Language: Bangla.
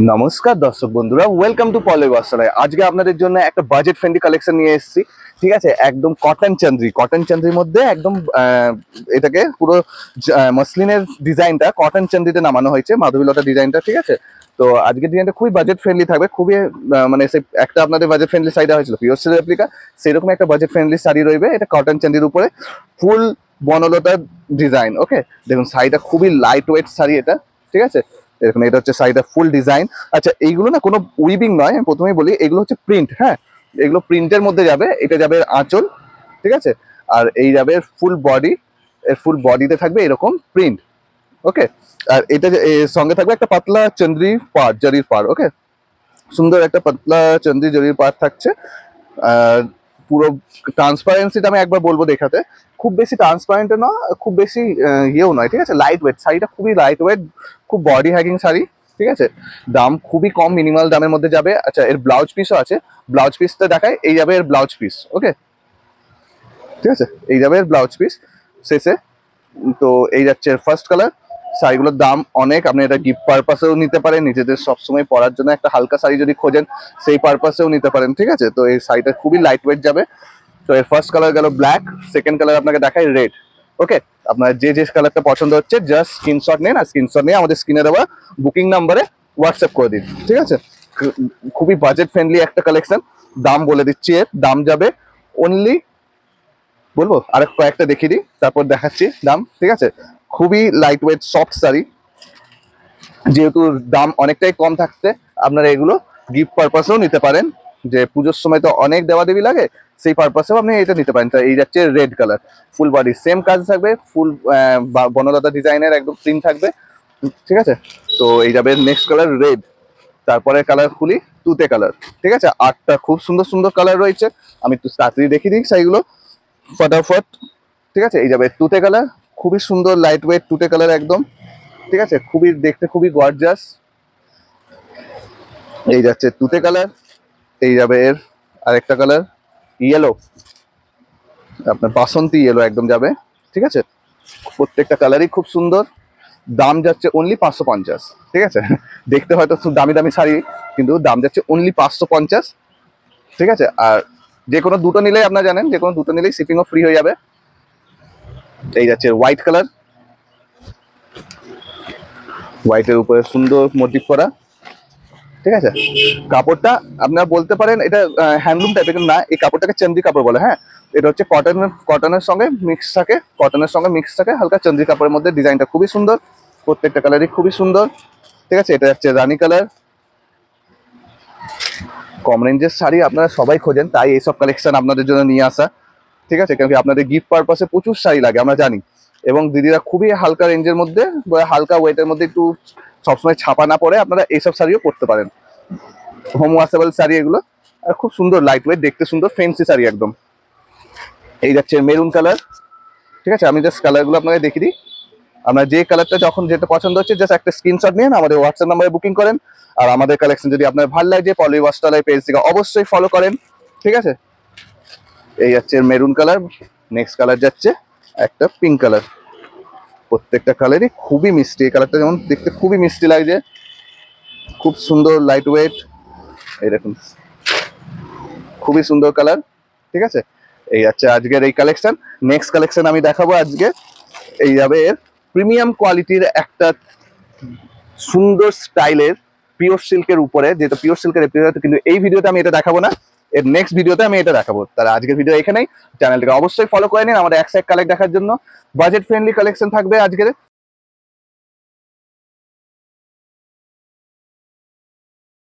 নমস্কার দর্শক বন্ধুরা ওয়েলকাম টু পলে বস্ত্রালয় আজকে আপনাদের জন্য একটা বাজেট ফ্রেন্ডলি কালেকশন নিয়ে এসেছি। ঠিক আছে? একদম কটন চান্দ্রি কটন চান্দ্রির মধ্যে একদম এটাকে পুরো মসলিনের ডিজাইনটা কটন চান্দ্রিতে নামানো হয়েছে, মাধবীলতা ডিজাইনটা ঠিক আছে? তো আজকের ডিজাইনটা খুবই বাজেট ফ্রেন্ডলি থাকবে, খুবই মানে সে, একটা আপনাদের বাজেট ফ্রেন্ডলি শাড়িটা হয়েছিল পিওর সিল রেপ্লিকা সেরকম একটা বাজেট ফ্রেন্ডলি শাড়ি রইবে, এটা কটন চান্দির উপরে ফুল বনলতার ডিজাইন ওকে দেখুন, শাড়িটা খুবই লাইট ওয়েট শাড়ি এটা, ঠিক আছে? এরকম এটা হচ্ছে শাড়িটা ফুল ডিজাইন। আচ্ছা এইগুলো না কোনো উইভিং নয়, আমি প্রথমেই বলি, এগুলো হচ্ছে প্রিন্ট হ্যাঁ? এগুলো প্রিন্টের মধ্যে যাবে, এটা যাবে আঁচল, ঠিক আছে? আর এই যাবে ফুল বডি এর ফুল বডিতে থাকবে এরকম প্রিন্ট ওকে আর এটা সঙ্গে থাকবে একটা পাতলা চন্দ্রি পাড়, জরির পাড় ওকে সুন্দর একটা পাতলা চন্দ্রি, জরির পাড় থাকছে। আর পুরো ট্রান্সপারেন্সিটা আমি একবার বলব দেখাতে। খুব বেশি ট্রান্সপারেন্ট না খুব বেশি ইয়েও নয়, ঠিক আছে? লাইট ওয়েট শাড়িটা খুবই লাইট ওয়েট খুব বডি হ্যাগিং শাড়ি, ঠিক আছে? দাম খুবই কম মিনিমাল দামের মধ্যে যাবে। আচ্ছা এর ব্লাউজ পিসও আছে। ব্লাউজ পিসটা দেখায় এই যাবে এর ব্লাউজ পিস ওকে ঠিক আছে? এই যাবে এর ব্লাউজ পিস শেষে। তো এই যাচ্ছে এর ফার্স্ট কালার শাড়িগুলোর দাম অনেক। আপনি এটা গিফট পারপাসেও নিতে পারেন, নিজেদের সবসময় পরার জন্য একটা হালকা শাড়ি যদি খোঁজেন, সেই পারপাসেও নিতে পারেন, ঠিক আছে? তো এই শাড়িটা খুবই লাইট ওয়েট যাবে। তো এর ফার্স্ট কালার গেল ব্ল্যাক সেকেন্ড কালার আপনাকে দেখায় রেড ওকে আপনার যে যে কালারটা পছন্দ হচ্ছে জাস্ট স্ক্রিনশট নিন আর স্ক্রিনশট নিয়ে আমাদের স্ক্রিনে দেওয়া বুকিং নাম্বারে হোয়াটসঅ্যাপ করে দিন, ঠিক আছে? খুবই বাজেট ফ্রেন্ডলি একটা কালেকশন দাম বলে দিচ্ছি এর, দাম যাবে অনলি বলব? আরেক কয়েকটা দেখিয়ে দিই, তারপর দেখাচ্ছি দাম, ঠিক আছে? খুবই লাইট ওয়েট সফট শাড়ি। যেহেতু দাম অনেকটাই কম থাকতে আপনারা এগুলো গিফট পারপাসেও নিতে পারেন। যে পুজোর সময় তো অনেক দেওয়াদেবী লাগে, সেই পারপাসেও আপনি এটা নিতে পারেন। এই যাচ্ছে red colour full body same কাজ থাকবে ফুল বনলতা ডিজাইনের একদম প্রিন্ট থাকবে ঠিক আছে? তো এই যাবে নেক্সট কালার রেড তারপরে কালার খুলি, তুতে কালার ঠিক আছে? আটটা খুব সুন্দর সুন্দর কালার রয়েছে, আমি একটু তাড়াতাড়ি দেখিয়ে দিই শাড়িগুলো, ফটাফট, ঠিক আছে? এই যাবে তুতে কালার খুবই সুন্দর লাইট ওয়েট তুতে কালার একদম, ঠিক আছে? খুবই দেখতে খুবই গর্জাস এই যাচ্ছে তুতে কালার এই যাবে এর আরেকটা কালার ইয়েলো আপনার বাসন্তী ইয়েলো একদম যাবে, ঠিক আছে? প্রত্যেকটা কালারই খুব সুন্দর। দাম যাচ্ছে অনলি পাঁচশো পঞ্চাশ, ঠিক আছে? দেখতে হয়তো খুব দামি দামি শাড়ি, কিন্তু দাম যাচ্ছে অনলি পাঁচশো পঞ্চাশ, ঠিক আছে? আর যে কোনো দুটো নিলেই আপনারা জানেন, যে কোনো দুটো নিলেই শিপিংও ফ্রি হয়ে যাবে। এই যাচ্ছে হোয়াইট কালার হোয়াইটের উপরে সুন্দর মোটিভ করা। ঠিক আছে? কাপড়টা আপনারা বলতে পারেন, এটা হ্যান্ডলুম টাইপের না, এই কাপড়টাকে চন্দ্রি কাপড় বলে হ্যাঁ? এটা হচ্ছে কটনের কটনের সঙ্গে মিক্স থাকে কটনের সঙ্গে মিক্স থাকে, হালকা চন্দ্রি কাপড়ের মধ্যে ডিজাইনটা খুবই সুন্দর, প্রত্যেকটা কালারই খুবই সুন্দর, ঠিক আছে? এটা হচ্ছে রানি কালার কম রেঞ্জের শাড়ি আপনারা সবাই খোঁজেন, তাই এইসব কালেকশন আপনাদের জন্য নিয়ে আসা, ঠিক আছে? কারণ কি আপনাদের গিফট পারপাসে প্রচুর শাড়ি লাগে, আমরা জানি। এবং দিদিরা খুবই হালকা রেঞ্জের মধ্যে হালকা ওয়েটের মধ্যে একটু সবসময় ছাপা না পড়ে আপনারা এইসব শাড়িও পরতে পারেন। হোম ওয়াশেবল শাড়ি এগুলো। আর খুব সুন্দর লাইট ওয়েট দেখতে সুন্দর ফেন্সি শাড়ি একদম। এই যাচ্ছে মেরুন কালার ঠিক আছে? আমি জাস্ট কালারগুলো আপনাকে দেখিয়ে দিই। আপনার যে কালারটা যখন যেটা পছন্দ হচ্ছে জাস্ট একটা স্ক্রিনশট নিন আমাদের হোয়াটসঅ্যাপ নাম্বারে বুকিং করেন। আর আমাদের কালেকশন যদি আপনার ভালো লাগে পলি ওয়াস্টালায় পেজ থেকে অবশ্যই ফলো করেন। ঠিক আছে? এই যাচ্ছে মেরুন কালার নেক্সট কালার যাচ্ছে একটা পিঙ্ক কালার প্রত্যেকটা কালারই খুবই মিষ্টি। এই কালারটা যেমন দেখতে খুবই মিষ্টি লাগছে। খুব সুন্দর লাইট ওয়েট এই দেখুন। খুবই সুন্দর কালার ঠিক আছে? এই যাচ্ছে আজকের এই কালেকশন নেক্সট কালেকশন আমি দেখাবো আজকে। এই যাবে এর প্রিমিয়াম কোয়ালিটির একটা সুন্দর স্টাইলের পিওর সিল্কের উপরে, যেটা পিওর সিল্কের কিন্তু এই ভিডিওতে আমি এটা দেখাবো না। এর নেক্সট ভিডিওতে আমি এটা দেখাবো। তার আজকের ভিডিও এখানেই। চ্যানেলটাকে অবশ্যই ফলো করে নিন। আমাদের এক সাইড কালেক্ট দেখার জন্য। বাজেট ফ্রেন্ডলি কালেকশন থাকবে আজকের।